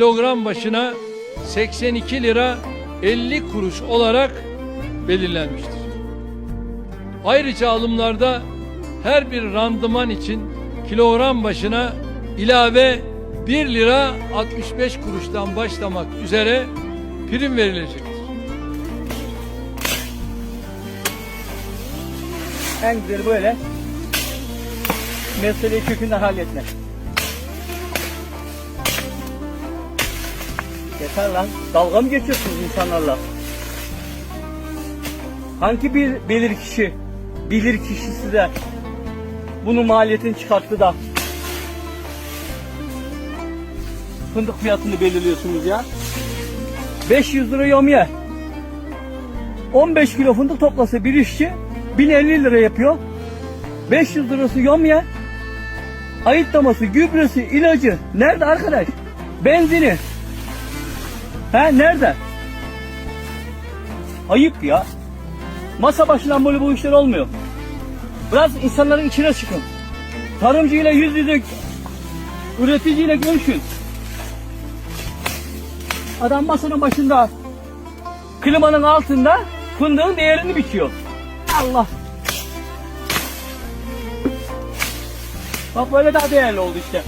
kilogram başına 82 lira 50 kuruş olarak belirlenmiştir. Ayrıca alımlarda her bir randıman için kilogram başına ilave 1 lira 65 kuruştan başlamak üzere prim verilecektir. En güzeli böyle. Meseleyi kökünden halletmek. Yeter lan. Dalga mı geçiyorsunuz insanlarla? Hangi bir bilir kişi, bilir kişi size bunun maliyetini çıkarttı da fındık fiyatını belirliyorsunuz ya? 500 lira yomiye. 15 kilo fındık toplasa bir işçi 1050 lira yapıyor. 500 lirası yomya. Ayıtlaması, gübresi, ilacı. Nerede arkadaş? Benzini. Ha nerede? Ayıp ya. Masa başından böyle bu işler olmuyor. Biraz insanların içine çıkın. Tarımcıyla yüz yüze üreticiyle görüşün. Adam masanın başında klimanın altında fındığın değerini biçiyor. Allah. Bak böyle daha değerli oldu işte.